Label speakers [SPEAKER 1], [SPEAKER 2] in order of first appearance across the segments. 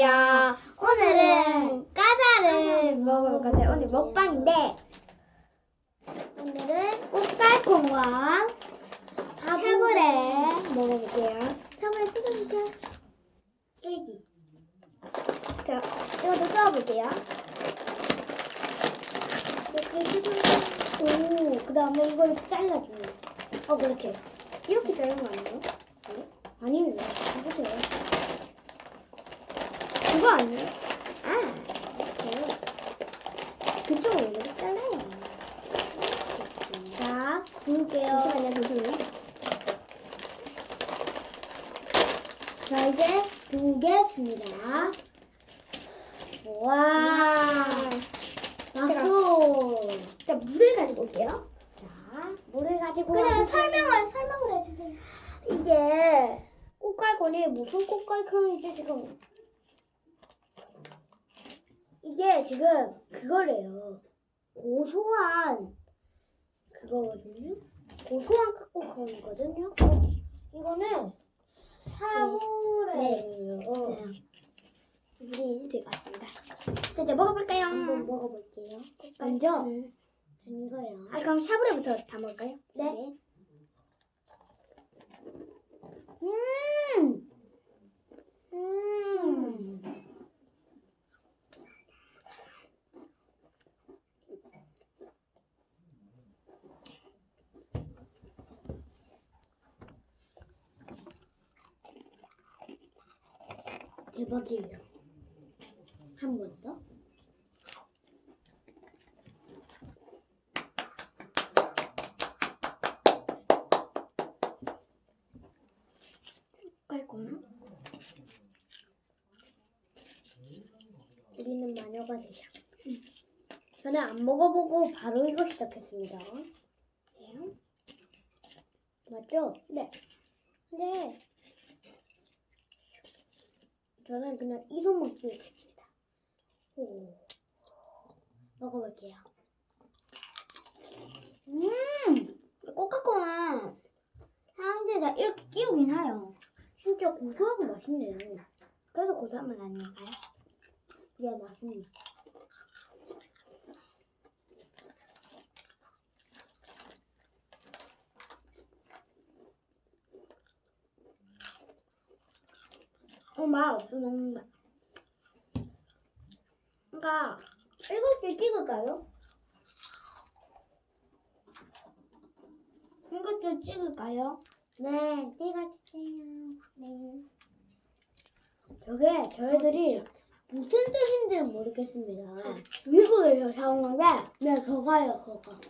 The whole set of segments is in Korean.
[SPEAKER 1] 안녕하세요. 오늘은 까자를 먹을 건데 오늘 먹방인데 오늘은 꽃갈콘과 사브레 먹어볼게요. 사브레 뜯어볼게요. 쓰기. 자, 이것도 써볼게요. 이렇게 뜯어. 오, 그 다음에 이걸 잘라줘요. 어, 그렇게. 이렇게 자르는 거 아니에요? 네? 아니에요. 해보세요. 그거 아니에요? 아, 이렇게. 그쪽으로 이렇게 잘라요. 자, 구울게요. 잠시만요, 잠시만요. 자, 이제 구우겠습니다. 와, 박수. 자, 물을 가지고 올게요. 자, 물을 가지고. 그냥 설명을, 설명을 해주세요. 이게 꽃갈콘이 무슨 꽃갈콘인지 지금 이게 지금 그거래요. 고소한 그거거든요. 고소한 꽃갈콘이거든요. 이거는 사물이에요. 물이 들어갔습니다. 자, 이제 먹어볼까요? 한번 먹어볼게요. 먼저 전 이거요. 아 그럼 샤브레부터 다 먹을까요? 네. 음. 음. 대박이에요. 한 번 더. 깔거나? 우리는 마녀가 되자. 저는 안 먹어보고 바로 이거 시작했습니다. 네. 맞죠? 네. 네. 저는 그냥 이 손만 끼우겠습니다. 오. 먹어볼게요. 음! 코카콜라 향기가 이렇게 끼우긴 해요. 진짜 고소하고 맛있네요. 그래서 고소한 맛 아닐까요? 이게 맛있네. 어, 말 없어 먹는다. 그러니까 일곱 개 찍을까요? 이것도 찍을까요? 네, 찍어주세요. 네. 저게 저희들이 무슨 뜻인지는 모르겠습니다. 미국에서 사온 건데, 네, 저가요, 저가.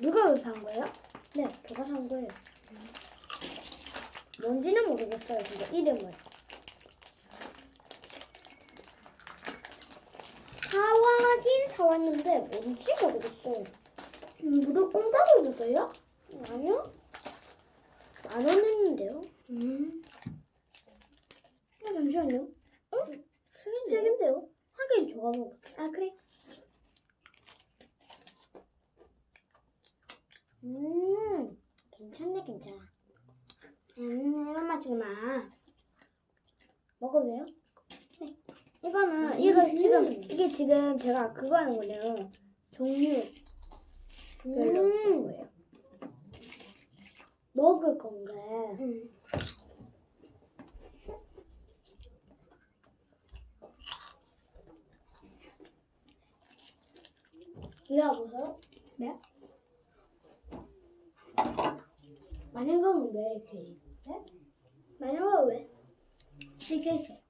[SPEAKER 1] 누가 여기 산 거예요? 네, 저가 산 거예요. 뭔지는 모르겠어요, 진짜 이름을. 사와긴 사왔는데 뭔지 모르겠어요. 음, 무릎 꽁다고 줬어요? 아니요. 만원 했는데요. 음. 아, 잠시만요. 어? 세 개인데요? 한 개는 저가 먹어. 아, 그래. 음, 괜찮네, 괜찮아. 음, 이런 맛이구나. 먹어볼래요? 네. 이거는, 이거 지금, 이게 지금 제가 그거 하는 거네요. 종류. 별로 없는 거예요. 먹을 건데. 이해하고요? 네? 많은 건왜 이렇게? 네? 많은 건 왜? 이렇게 있어.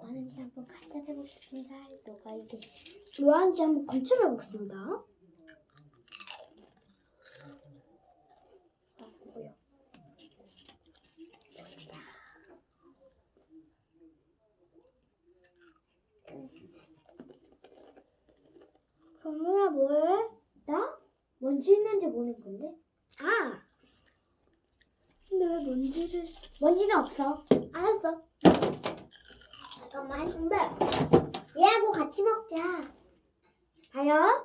[SPEAKER 1] 뭐하는지 한번 관찰해보겠습니다. 너가 이게 뭐 하는지 한번 관찰해보겠습니다. 아, 뭐야? 정우야 뭐해? 나? 먼지 있는지 보는 건데? 아! 근데 왜 먼지를... 먼지는 없어. 알았어. 잠깐만 근데 얘하고 같이 먹자. 봐요.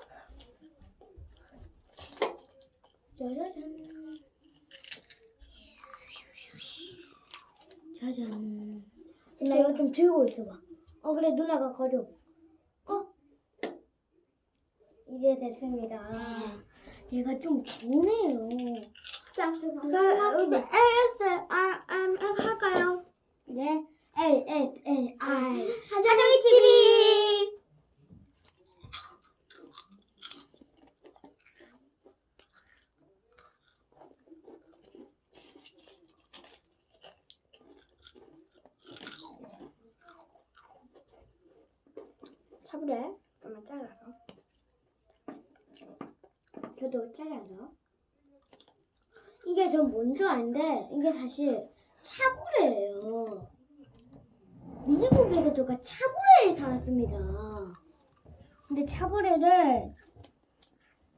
[SPEAKER 1] 짜자잔. 짜잔. 나 이거 좀 들고 있어봐. 어 그래 누나가 가져. 어? 이제 됐습니다. 얘가 좀 좋네요.
[SPEAKER 2] 자,
[SPEAKER 1] 자,
[SPEAKER 2] 이제 ASMR 할까요?
[SPEAKER 1] 네. L S N I.
[SPEAKER 2] 하정이 TV.
[SPEAKER 1] 차브레 잠깐만 잘라서. 저도 잘라서. 이게 전 뭔 줄 아는데 이게 사실 차브레예요. 미국에서 제가 차브레에 사왔습니다. 근데 차브레를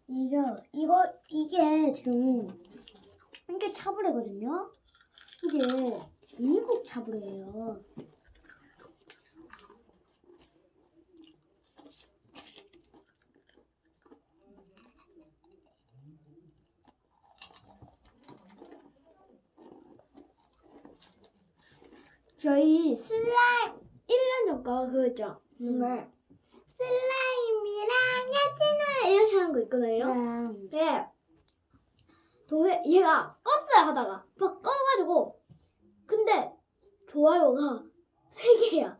[SPEAKER 1] 이거 이거 이게 지금 이게 차브레거든요. 이게 미국 차브레예요.
[SPEAKER 2] 저희 슬라임 1년 전 거 그거죠?
[SPEAKER 1] 음.
[SPEAKER 2] 정말 슬라임이랑 야채는 이렇게 하는 거 있거든요.
[SPEAKER 1] 네.
[SPEAKER 2] 네. 동생 얘가 껐어요 하다가 막 꺼가지고 근데 좋아요가 세 개야.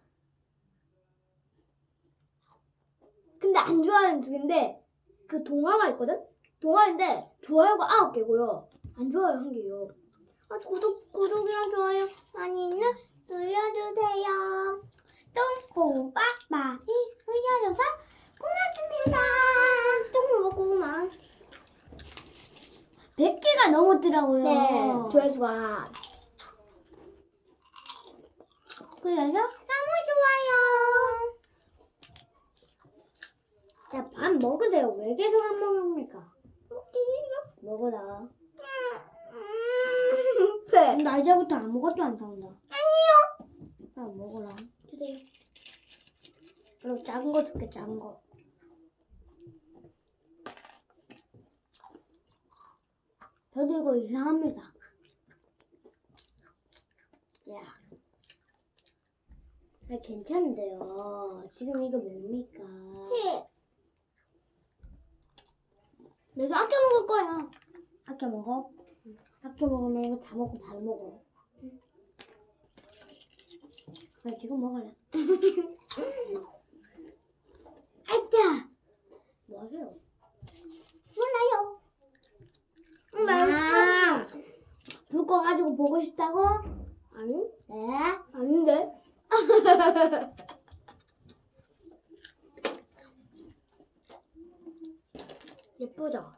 [SPEAKER 2] 근데 안 좋아요는 두 개인데 그 동화가 있거든. 동화인데 좋아요가 아홉 개고요. 안 좋아요 한 개요. 아, 구독 구독이랑 좋아요 많이 있는 눌러주세요.
[SPEAKER 1] 똥꼬박 많이 흘려줘서
[SPEAKER 2] 고맙습니다. 먹고만.
[SPEAKER 1] 100개가 넘었더라고요.
[SPEAKER 2] 네, 조회수가
[SPEAKER 1] 그래서 너무 좋아요. 자, 밥 먹으세요. 왜 계속 안 먹습니까? 먹어라.
[SPEAKER 2] 네.
[SPEAKER 1] 나 이제부터 아무것도 안 사온다.
[SPEAKER 2] 아니요.
[SPEAKER 1] 자, 먹어라.
[SPEAKER 2] 주세요.
[SPEAKER 1] 그리고 작은 거 줄게, 작은 거. 저도 이거 이상합니다. 야. 아, 괜찮은데요. 지금 이거 뭡니까?
[SPEAKER 2] 네. 내가 아껴 먹을 거야.
[SPEAKER 1] 아껴 먹어? 아껴 먹으면 이거 다 먹고 바로 먹어. 그래, 지금 먹어라. 아짜! 뭐 하세요?
[SPEAKER 2] 몰라요. 응,
[SPEAKER 1] 아,
[SPEAKER 2] 맛있어.
[SPEAKER 1] 불 꺼가지고 보고 싶다고?
[SPEAKER 2] 아니?
[SPEAKER 1] 네.
[SPEAKER 2] 아닌데. 예쁘죠?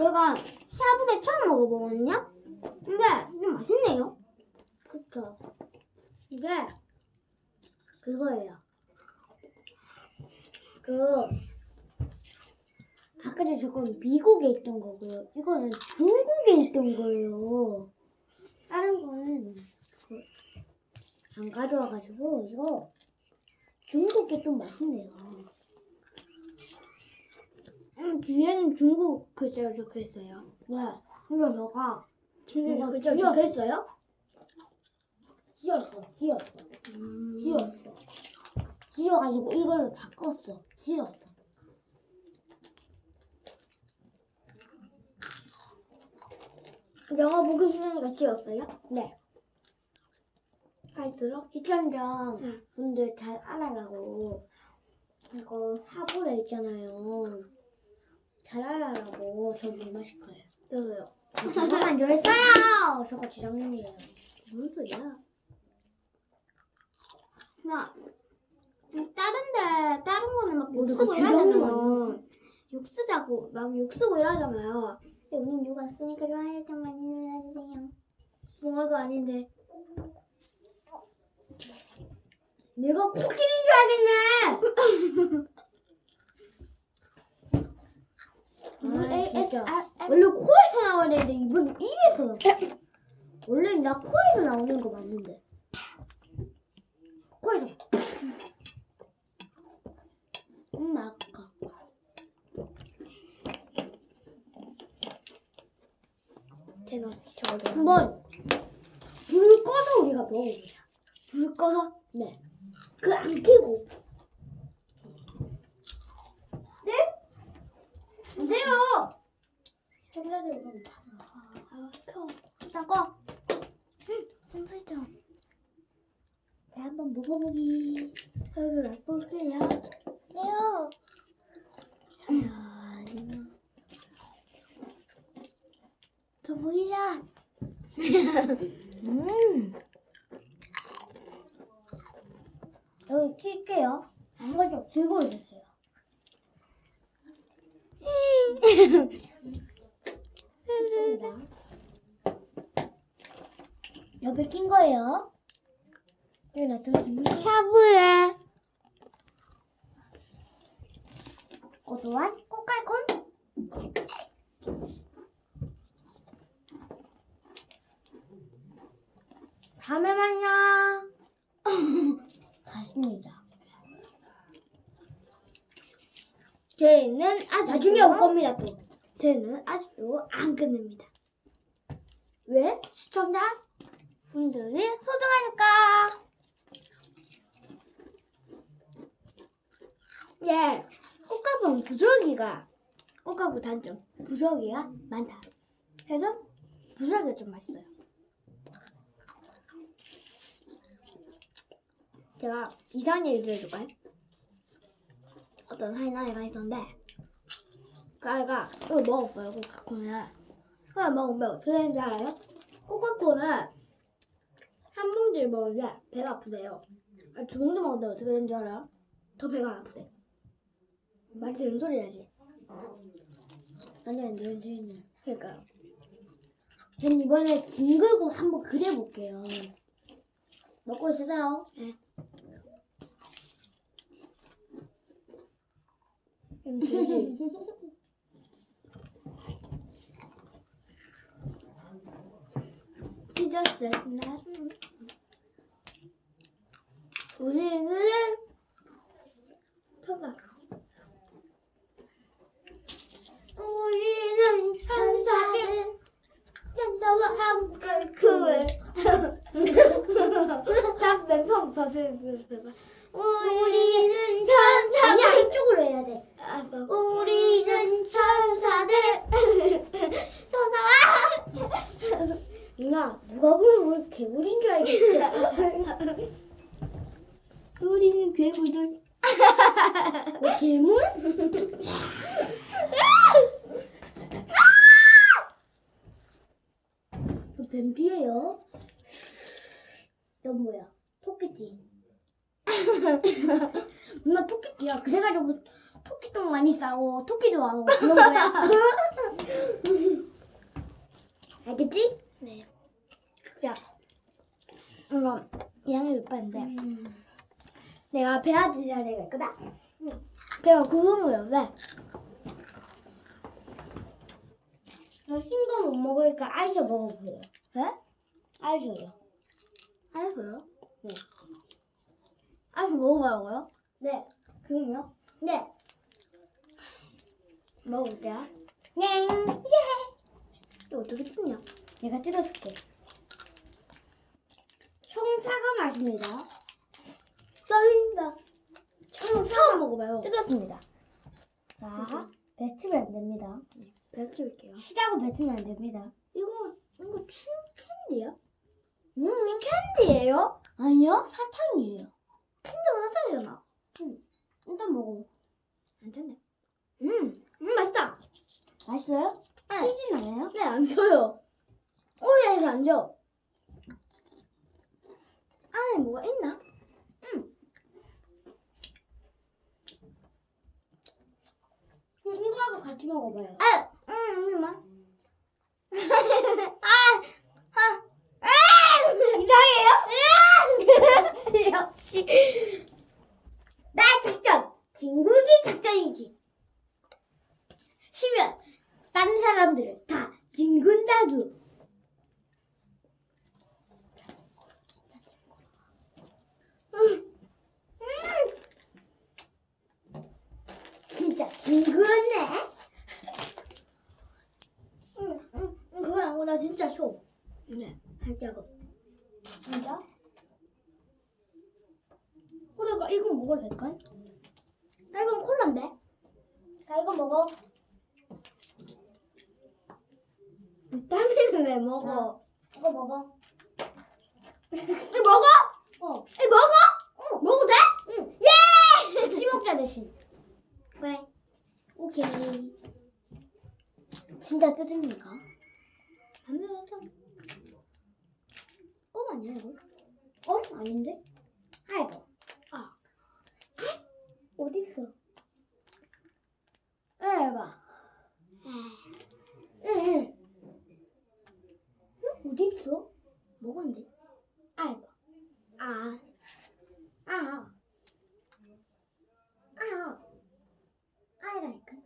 [SPEAKER 2] 음, 제가 샤브레 처음 먹어보거든요? 근데 좀 맛있네요.
[SPEAKER 1] 그쵸. 이게 그거예요. 그 아까 전에 저건 미국에 있던 거고요. 이거는 중국에 있던 거예요. 다른 거는 그안 가져와가지고 이거 중국 게 좀 맛있네요.
[SPEAKER 2] 음, 뒤에는 중국 글자가 적혀 있어요.
[SPEAKER 1] 네, 이거 너가
[SPEAKER 2] 뒤에
[SPEAKER 1] 뭐가
[SPEAKER 2] 글자
[SPEAKER 1] 귀여워.
[SPEAKER 2] 적혀 있어요?
[SPEAKER 1] 지었어, 지었어,
[SPEAKER 2] 음.
[SPEAKER 1] 지었어. 지어가지고 이걸로 바꿨어. 지었어.
[SPEAKER 2] 영어 보기 싫으니까 지웠어요?
[SPEAKER 1] 네.
[SPEAKER 2] 잘 들어?
[SPEAKER 1] 시청자
[SPEAKER 2] 응.
[SPEAKER 1] 분들 잘 알아가고 이거 사보래 있잖아요. 잘 알아가고 저못 마실 거예요.
[SPEAKER 2] 저도요.
[SPEAKER 1] 저거만 좋아했어요. 저거 지정님이에요.
[SPEAKER 2] 뭔 소리야? 나 음, 다른데 다른 거는 막욕
[SPEAKER 1] 어디가
[SPEAKER 2] 쓰고
[SPEAKER 1] 지정님
[SPEAKER 2] 이러잖아요. 욕 쓰자고 막 욕 쓰고 이러잖아요. 근데 우린 욕 안 쓰니까 좋아요 좀 많이 눌러주세요. 붕어도 아닌데
[SPEAKER 1] 내가 코끼리인 줄 알겠네.
[SPEAKER 2] 아, 진짜.
[SPEAKER 1] 원래 코에서 나와야 되는데 이번 입에서 나와. 원래 나 코에서 나오는 거 맞는데. 코에서. 음 아까.
[SPEAKER 2] 제가 저를
[SPEAKER 1] 한번 불 꺼서 우리가 먹어보자. 불 꺼서? 네. 그 안 켜고. 네? 안 돼요.
[SPEAKER 2] 청자들 좀 봐.
[SPEAKER 1] 아, 켜. 일단 꺼. 응, 좀 살짝. 네, 한번 먹어보기. 여기 맛보세요.
[SPEAKER 2] 네요.
[SPEAKER 1] 이야, 이거. 저 보이자. 음. 여기 낄게요. 한 가지 들고 있으세요.
[SPEAKER 2] 좋습니다.
[SPEAKER 1] 옆에 낀 거예요. 여기 놔두겠습니다.
[SPEAKER 2] 사부에
[SPEAKER 1] 고소한 꽃갈콘. 다음에 만나. 갔습니다.
[SPEAKER 2] 저희는 아주
[SPEAKER 1] 나중에 올 겁니다 또.
[SPEAKER 2] 저희는 아직도 안 끝냅니다.
[SPEAKER 1] 왜?
[SPEAKER 2] 시청자 분들이 소중하니까. 예, 꽃가본 부스러기가 꽃가부 단점 부스러기가 많다. 그래서 부스러기가 좀 맛있어요. 제가 이상한 얘기를 해줄까요? 어떤 한 아이가 있었는데 그 아이가 이거 먹었어요 코카콜을 그걸 먹으면 어떻게 되는지 알아요? 코카콜을 한 봉지를 먹는데 배가 아프대요. 아, 두 봉지 먹는데 어떻게 되는 줄 알아요? 더 배가 안 아프대. 말이 되는 소리야지 아니 아니 아니 아니 그러니까요. 전 이번에 빙글고 한번 그려볼게요. 먹고 있으세요? 네 음, 되지. 찢었습니다. 우리는 쳐봐. 우리는 천사들 천사와 함께 그을 답변 펑펑 우리는 천사들
[SPEAKER 1] 아니야 이쪽으로 해야 돼.
[SPEAKER 2] 아, 우리는 천사들 천사와
[SPEAKER 1] 누나 누가 보면 우리 개구리인 줄 알겠지.
[SPEAKER 2] 우리는 괴물들
[SPEAKER 1] 뭐 괴물? 저 뱀피예요. 넌 뭐야? 토끼띠. 누나 토끼띠야. 그래가지고 토끼똥 많이 싸고 토끼도 와고 그런 거야. 알겠지?
[SPEAKER 2] 네.
[SPEAKER 1] 야, 이거 2학년 6반인데
[SPEAKER 2] 음.
[SPEAKER 1] 내가 배아지라는 애가 있거든. 배가 고성이야. 왜? 흰거 못 먹으니까 아이셔 먹어보세 요.
[SPEAKER 2] 네?
[SPEAKER 1] 아이셔요. 네.
[SPEAKER 2] 알았어 먹어보라고요?
[SPEAKER 1] 네. 그럼요? 네.
[SPEAKER 2] 먹어볼게요
[SPEAKER 1] 네.
[SPEAKER 2] 또 어떻게 뜯냐?
[SPEAKER 1] 내가 뜯어줄게. 청사과 맛입니다.
[SPEAKER 2] 떨린다
[SPEAKER 1] 청사과 먹어봐요.
[SPEAKER 2] 뜯었습니다
[SPEAKER 1] 자, 뱉으면 안 됩니다.
[SPEAKER 2] 뱉을게요
[SPEAKER 1] 시다고 뱉으면 안 됩니다.
[SPEAKER 2] 이거 이거 춘 캔디야?
[SPEAKER 1] 음,
[SPEAKER 2] 캔디예요?
[SPEAKER 1] 아니요, 사탕이에요.
[SPEAKER 2] 캔디가 사탕이잖아
[SPEAKER 1] 일단 먹어.
[SPEAKER 2] 안 됐네 음, 음 맛있다
[SPEAKER 1] 맛있어요?
[SPEAKER 2] 네.
[SPEAKER 1] 치즈 나요?
[SPEAKER 2] 네, 안 줘요. 오야에서 안 줘. 안에 뭐가 있나?
[SPEAKER 1] 그럼 이거하고 같이 먹어봐요.
[SPEAKER 2] 아, 음, 잠시만. 이상해요? 역시. 나 작전. 진국이 작전이지. 시면 다른 사람들을 다 진군다구. 진짜 징그럽네? 나 진짜 쇼. 네, 할게 하고. 진짜? 우리가 이거 먹어도 될까? 아, 이건 콜라인데? 자, 이거 먹어. 비타민을 왜 먹어? 이거 먹어. 이거 먹어? 어. 이거 먹어? 어. 먹어도 돼? 응. 예! 치 먹자 대신. 그래. 오케이. 진짜 뜯습니까? 안 뜯었죠? 껌 아니야 이거? 껌? 아닌데? 아이고. 아. 어딨어? 에, 봐. 응, 응. 응? 어딨어? 먹었는데? 아이고. 아. 아. 아. 아이라니까.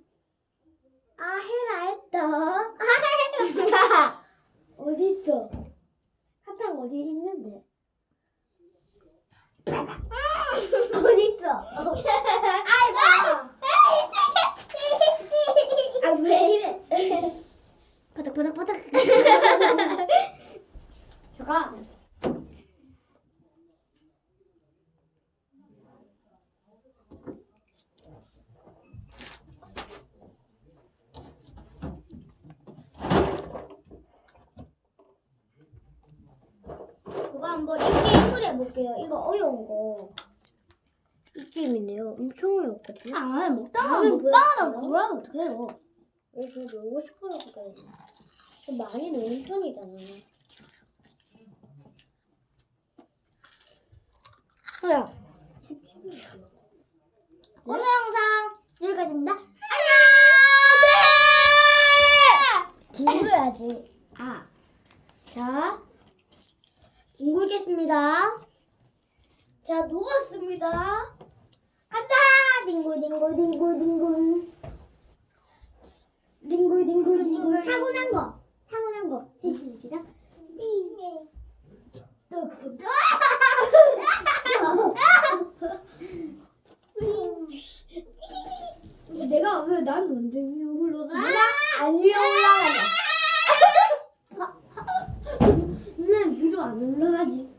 [SPEAKER 2] 아, 해라 했다. 아, 해라. 어딨어? 사탕 어디 있는데? 어딨어? 아이고. 아, 왜 이래? 바닥, 바닥, 바닥. 잠깐. 제가 한번 이 해볼게요. 이거 어려운 거.
[SPEAKER 1] 이 게임이네요. 엄청 어렵거든요.
[SPEAKER 2] 아, 먹다가
[SPEAKER 1] 아니,
[SPEAKER 2] 먹다가
[SPEAKER 1] 뭐야?
[SPEAKER 2] 그러면 어떡해요?
[SPEAKER 1] 왜저 놀고 싶어서 그래요. 저 많이 노는 편이잖아요.
[SPEAKER 2] 그래요. 오늘 영상 여기까지입니다. 안녕!
[SPEAKER 1] 뒹굴어야지.
[SPEAKER 2] 아,
[SPEAKER 1] 자, 뒹굴겠습니다. 자, 누웠습니다.
[SPEAKER 2] 가자! 딩굴, 딩굴, 딩굴, 딩굴. 딩굴, 딩굴, 딩굴. 사고 난 거. 사고 난 거. 시시, 시작. 삥. 또 그, 내가 왜난 언제 위로 흘러서 안 위로 올라가냐?
[SPEAKER 1] 누나 위로 안 올라가지.